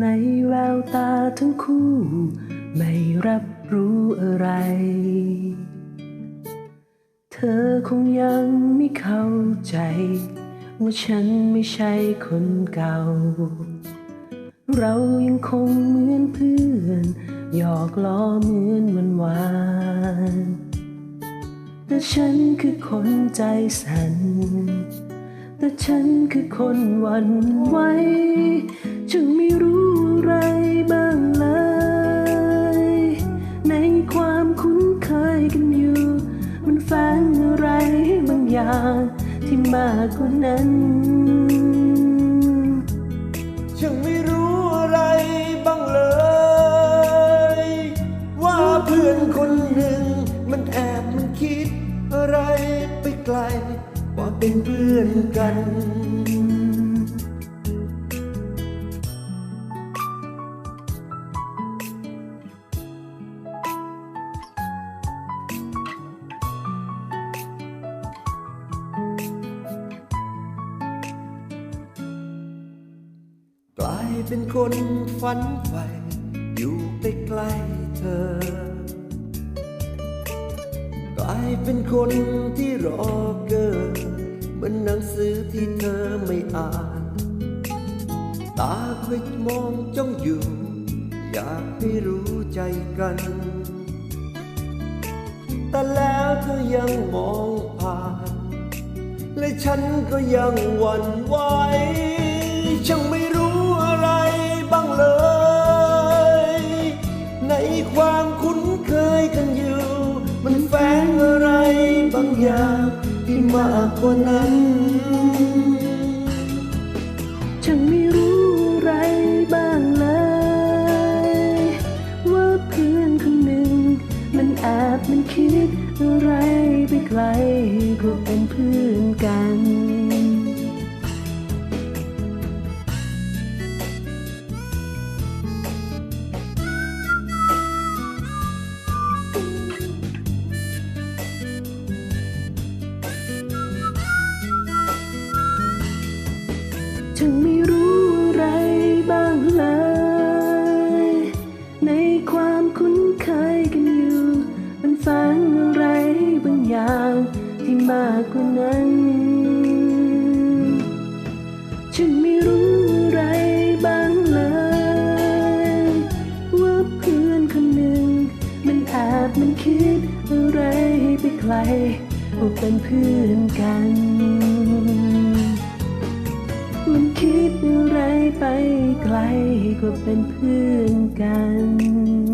ในแววตาทั้งคู่ ไม่รับรู้อะไร เธอคงยังไม่เข้าใจ ว่าฉันไม่ใช่คนเก่า เรายังคงเหมือนเพื่อนหยอกล้อเหมือนวันวานแต่ฉันคือคนใจสั่นแต่ฉันคือคนวันไหว จึงไม่รู้อะไรบ้างเลย ในความคุ้นเคยกันอยู่ มันแฝงอะไรบางอย่างที่มากกว่านั้นฉันไม่รู้อะไรบ้างเลย ว่าเพื่อนคนหนึ่ง มันแอบมันคิดอะไรไปไกล ว่าเป็นเพื่อนกัน ลายเป็นคนฝันใฝ่อยู่ไปใกล้เธอกลายเป็นคนที่รอเกิดเหมือนหนังสือที่เธอไม่อ่าน ตาคอยมองจ้องอยู่ อยากให้รู้ใจกัน แต่แล้วเธอยังมองผ่าน และฉันก็ยังหวั่นไหวช่างไม่ บางอย่างที่มากกว่านั้น ฉันไม่รู้อะไรบ้างเลย ว่าเพื่อนคนหนึ่ง มันแอบมันคิดอะไรไปไกลก็เป็นเพื่อนกัน ฉันไม่รู้อะไรบ้างเลย ในความคุ้นเคยกันอยู่ มันฝังอะไรบางอย่างที่มากกว่านั้น ฉันไม่รู้อะไรบ้างเลย ว่าเพื่อนคนหนึ่ง มันแอบมันคิดอะไรไปไกลว่าเป็นเพื่อนกัน มันคิดอะไรไปไกลก็เป็นเพื่อนกัน